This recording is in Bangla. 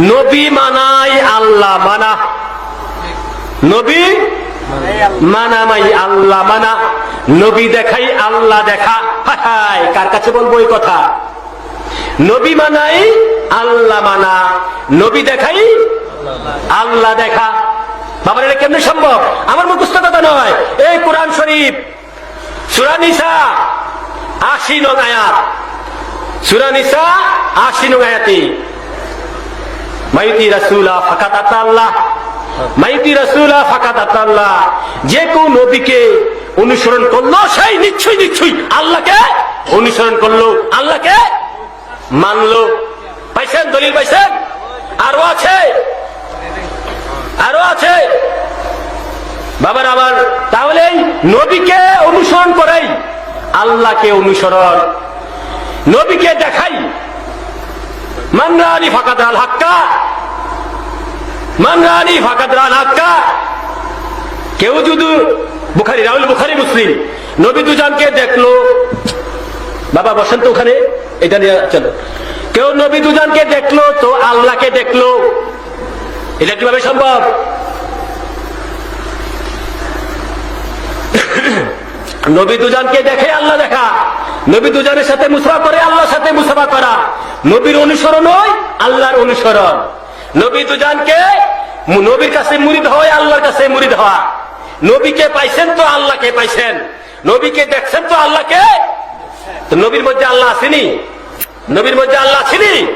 নবী মানাই আল্লাহ মানা। নবী মানামাই আল্লাহ মানা। নবী দেখাই আল্লাহ দেখা। হায়, কার কাছে বলব এই কথা? নবী মানাই আল্লাহ মানা। নবী দেখাই আল্লাহ দেখা। বাবার, এটা কেমনে সম্ভব? আমার মুখস্থ কথা নয়। এই কোরআন শরীফ, সুরা নিসা, আশি নং আয়াত। সুরা নিসা, আশি নং আয়াতি। মাইতি রাসুলা ফাকাত আল্লাহ মাইতি রাসুলা ফাকাত আল্লাহ যে কেউ নবীকে অনুসরণ করল, সেই নিশ্চয়ই নিশ্চয়ই আল্লাহকে অনুসরণ করল, আল্লাহকে মানলো। পাইছেন, দলিল পাইছেন? আরও আছে। আরও আছে। বাবার আবার, তাহলে নবীকে অনুসরণ করাই, আল্লাহকে অনুসরণ। নবীকে দেখাই। ফাকাত আল হাক্কা। মানরানি ফাকাত আল হাক্কা কেউ যদি বুখারি, রাহুল বুখারি মুসলিম, নবী দুজনকে দেখল, বাবা বসেন তো ওখানে, এটা নিয়ে চলো। কেউ নবী দুজনকে দেখল, তো আল্লাহকে দেখল। এটা কীভাবে সম্ভব? নবী দুজনকে দেখে আল্লাহ দেখা। নবী দুজনের সাথে মুসাফা করে, আল্লাহর সাথে মুসাফা করা। নবীর অনুসরণ হয় আল্লাহর অনুসরণ। নবী দুজনকে নবীর কাছে মুরিদ হয় আল্লাহর কাছে মুরিদ হওয়া। নবীকে পাইছেন তো আল্লাহকে পাইছেন। নবীকে দেখছেন তো আল্লাহকে। নবীর মধ্যে আল্লাহ আসেনি? নবীর মধ্যে আল্লাহ আসেনি?